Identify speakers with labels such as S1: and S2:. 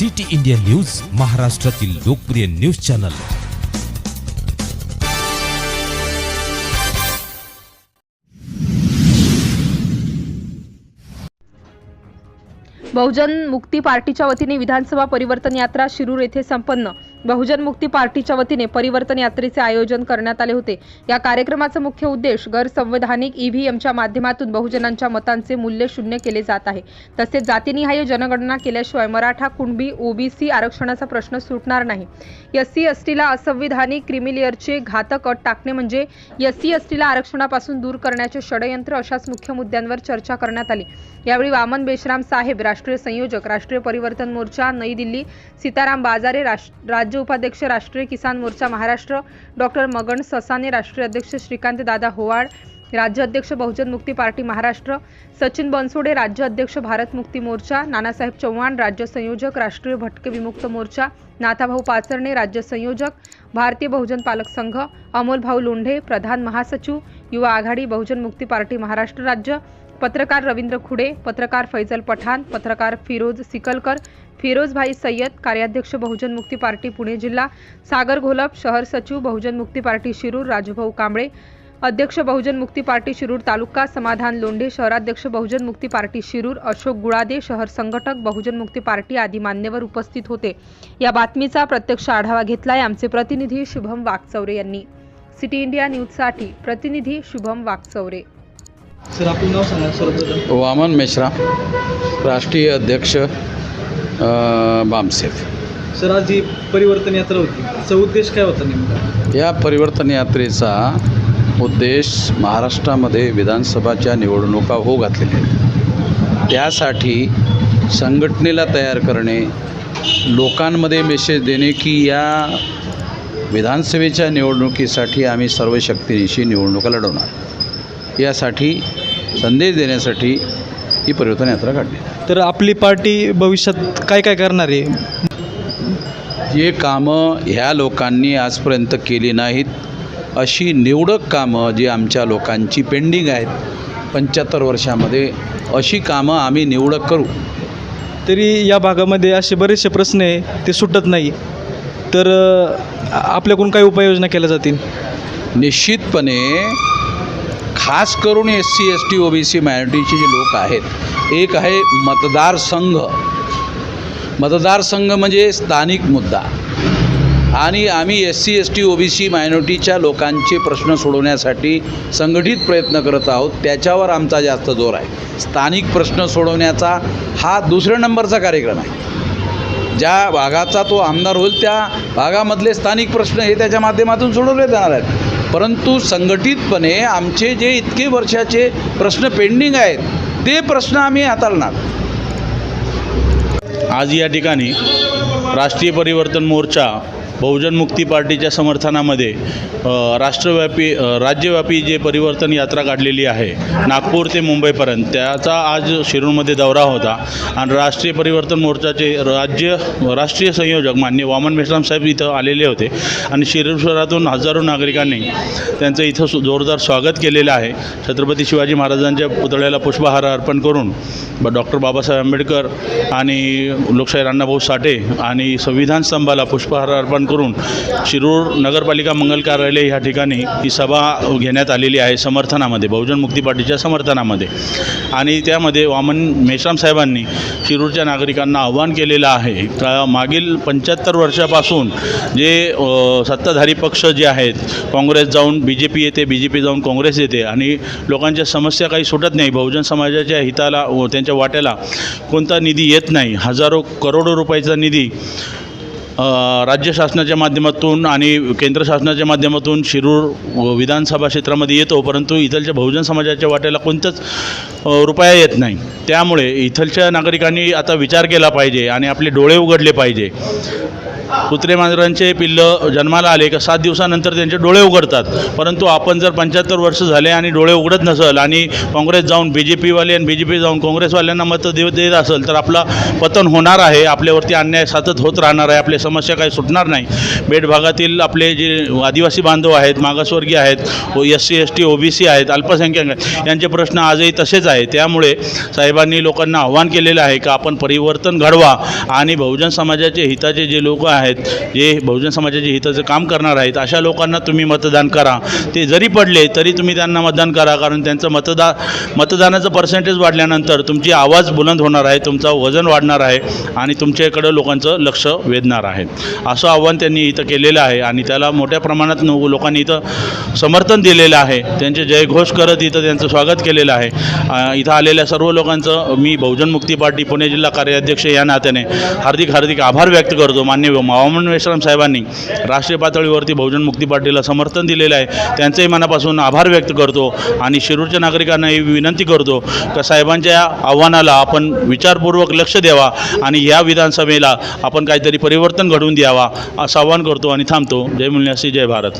S1: City India news महाराष्ट्रातील लोकप्रिय news channel.
S2: बहुजन मुक्ती पार्टीच्या वतीने विधानसभा परिवर्तन यात्रा शिरूर येथे संपन्न. बहुजन मुक्ती पार्टीच्या वतीने परिवर्तन यात्रेचे आयोजन करण्यात आले होते. या कार्यक्रमाचा मुख्य उद्देश गैरसंवैधानिक ईव्हीएमच्या माध्यमातून बहुजनांच्या मतांचे मूल्य शून्य केले जात आहे. तसेच जातीनिहाय जनगणना केल्याशिवाय मराठा कुणबी ओबीसी आरक्षणाचा प्रश्न सुटणार नाही. एससी सी एस टीला असंविधानिक क्रिमिलियरचे घातक अट टाकणे म्हणजे एससी सी एस टीला आरक्षणापासून दूर करण्याचे षडयंत्र अशाच मुख्य मुद्द्यांवर चर्चा करण्यात आली. यावेळी वामन बेशराम साहेब राष्ट्रीय संयोजक राष्ट्रीय परिवर्तन मोर्चा नई दिल्ली सीताराम बाजारे राष्ट्र राज्य उपाध्यक्ष राष्ट्रीय किसान मोर्चा महाराष्ट्र डॉक्टर मगन ससाने राष्ट्रीय अध्यक्ष श्रीकांत दादा होवाड राज्य अध्यक्ष बहुजन मुक्ती पार्टी महाराष्ट्र सचिन बनसोडे राज्य अध्यक्ष भारत मुक्ती मोर्चा नानासाहेब चव्हाण राज्य संयोजक राष्ट्रीय भटके विमुक्त मोर्चा नाथाभाऊ पाचरणे राज्य संयोजक भारतीय बहुजन पालक संघ अमोल भाऊ लोंढे प्रधान महासचिव युवा आघाडी बहुजन मुक्ती पार्टी महाराष्ट्र राज्य पत्रकार रवींद्र खुडे पत्रकार फैजल पठाण पत्रकार फिरोज सिकलकर फिरोजभाई सय्यद कार्याध्यक्ष बहुजन मुक्ती पार्टी पुणे जिल्हा सागर घोलप शहर सचिव बहुजन मुक्ती पार्टी शिरूर राजूभाऊ कांबळे अध्यक्ष बहुजन मुक्ती पार्टी शिरूर तालुका समाधान लोंढे शहराध्यक्ष बहुजन मुक्ती पार्टी शिरूर अशोक गुळादे शहर संघटक बहुजन मुक्ती पार्टी आदी मान्यवर उपस्थित होते. या बातमीचा प्रत्यक्ष आढावा घेतलाय आमचे प्रतिनिधी शुभम वागचौरे यांनी. सिटी इंडिया न्यूजसाठी प्रतिनिधी शुभम वागचौरे
S3: सर आपलं नाव सांगा सर्वप्रथम.
S4: वामन मेश्राम राष्ट्रीय अध्यक्ष बामसेफ.
S3: सर आज ही परिवर्तन यात्रा होती. तिचा उद्देश काय होता नेमका?
S4: या परिवर्तन यात्रेचा उद्देश महाराष्ट्रामध्ये विधानसभाच्या निवडणुका होऊ घातलेल्या आहेत. त्यासाठी संघटनेला तयार करणे लोकांमध्ये मेसेज देणे की या विधानसभेच्या निवडणुकीसाठी आम्ही सर्व शक्तीनिशी निवडणुका लढवणार. यासाठी संदेश देण्यासाठी ही परिवर्तन यात्रा काढली.
S3: तर आपली पार्टी भविष्यात काय काय करणार आहे?
S4: जे कामं ह्या लोकांनी आजपर्यंत केली नाहीत अशी निवडक कामं जी आमच्या लोकांची पेंडिंग आहेत पंच्याहत्तर वर्षामध्ये अशी कामं आम्ही निवडक करू.
S3: तरी या भागामध्ये असे बरेचसे प्रश्न आहे ते सुटत नाही. तर अ, आपल्याकडून काय उपाययोजना केल्या जातील?
S4: निश्चितपणे खास करून S C S T O B C मायनॉरिटीचे जे लोक आहेत एक आहे मतदारसंघ मतदारसंघ म्हणजे स्थानिक मुद्दा. आणि आम्ही S C S T O B C मायनॉरिटीच्या लोकांचे प्रश्न सोडवण्यासाठी संघटित प्रयत्न करत आहोत. त्याच्यावर आमचा जास्त जोर आहे. स्थानिक प्रश्न सोडवण्याचा हा दुसऱ्या नंबरचा कार्यक्रम आहे. ज्या भागाचा तो आमदार होईल त्या भागामधले स्थानिक प्रश्न हे त्याच्या माध्यमातून सोडवले जाणार आहेत. परंतु संघटितपणे आमचे जे इतके वर्षाचे प्रश्न पेंडिंग आहेत ते प्रश्न आम्ही हाताळणार.
S5: आज या ठिकाणी राष्ट्रीय परिवर्तन मोर्चा बहुजन मुक्ती पार्टीच्या समर्थनामध्ये राष्ट्रव्यापी राज्यव्यापी जे परिवर्तन यात्रा काढलेली आहे नागपूर ते मुंबईपर्यंत त्याचा आज शिरूरमध्ये दौरा होता. आणि राष्ट्रीय परिवर्तन मोर्चाचे राज्य राष्ट्रीय संयोजक मान्य वामन मेश्राम साहेब इथं आलेले होते. आणि शिरूर शहरातून हजारो नागरिकांनी त्यांचं इथं जोरदार स्वागत केलेलं आहे. छत्रपती शिवाजी महाराजांच्या पुतळ्याला पुष्पहार अर्पण करून ब डॉक्टर बाबासाहेब आंबेडकर आणि लोकशाहीर अण्णाभाऊ साठे आणि संविधान स्तंभाला पुष्पहार अर्पण करून शिरूर नगरपालिका मंगल कार्यालय ह्या ठिकाणी ही सभा घेण्यात आलेली आहे समर्थनामध्ये बहुजन मुक्ती पार्टीच्या समर्थनामध्ये. आणि त्यामध्ये वामन मेश्राम साहेबांनी शिरूरच्या नागरिकांना आव्हान केलेलं आहे. का मागील पंच्याहत्तर वर्षापासून जे सत्ताधारी पक्ष जे आहेत काँग्रेस जाऊन बी जे पी येते बी जे पी जाऊन काँग्रेस येते आणि लोकांच्या समस्या काही सुटत नाही बहुजन समाजाच्या हिताला व त्यांच्या वाट्याला कोणता निधी येत नाही हजारो करोडो रुपयाचा निधी राज्य शासनाच्या माध्यमातून आणि केंद्र शासनाच्या माध्यमातून शिरूर व विधानसभा क्षेत्रामध्ये येतो परंतु इथलच्या बहुजन समाजाच्या वाट्याला कोणतंच रुपया येत नाही. त्यामुळे इथलच्या नागरिकांनी आता विचार केला पाहिजे आणि आपले डोळे उघडले पाहिजे. कुत्रे मांजरांचे पिल्लं जन्माला आले का सात दिवसानंतर त्यांचे डोळे उघडतात. परंतु आपण जर पंच्याहत्तर वर्ष झाले आणि डोळे उघडत नसेल आणि काँग्रेस जाऊन बी जे पीवाले आणि बी जे पी जाऊन काँग्रेसवाल्यांना मतं देव देत असेल तर आपला पतन होणार आहे. आपल्यावरती अन्याय सतत होत राहणार आहे. आपल्या समस्या काही सुटणार नाही. बेट भागातील आपले जे आदिवासी बांधव आहेत मागासवर्गीय आहेत S C S T O B C आहेत अल्पसंख्याक आहेत यांचे प्रश्न आजही तसेच आहे त्यामुळे साहेबांनी लोकांना आव्हान केलेलं आहे का आपण परिवर्तन घडवा आणि बहुजन समाजाचे हिताचे जे लोक आहेत आहेत जे बहुजन समाजाचे हिताचं काम करणार आहेत अशा लोकांना तुम्ही मतदान करा. ते जरी पडले तरी तुम्ही त्यांना मतदान करा कारण त्यांचं मतदा मतदानाचं पर्सेंटेज वाढल्यानंतर तुमची आवाज बुलंद होणार आहे तुमचं वजन वाढणार आहे आणि तुमच्याकडं लोकांचं लक्ष वेधणार आहे. असं आव्हान त्यांनी इथं केलेलं आहे आणि त्याला मोठ्या प्रमाणात लोकांनी इथं समर्थन दिलेलं आहे. त्यांचे जयघोष करत इथं त्यांचं स्वागत केलेलं आहे. इथं आलेल्या सर्व लोकांचं मी बहुजन मुक्ती पार्टी पुणे जिल्हा कार्याध्यक्ष या नात्याने हार्दिक हार्दिक आभार व्यक्त करतो. मान्य वामन मेश्राम साहेबांनी राष्ट्रीय पातळीवरती बहुजन मुक्ती पार्टीला समर्थन दिलेलं आहे. त्यांचंही मनापासून आभार व्यक्त करतो आणि शिरूरच्या नागरिकांनाही विनंती करतो का साहेबांच्या आव्हानाला आपण विचारपूर्वक लक्ष द्यावा आणि या विधानसभेला आपण काहीतरी परिवर्तन घडवून द्यावा असं आवाहन करतो आणि थांबतो. जय मुन्यासी जय भारत.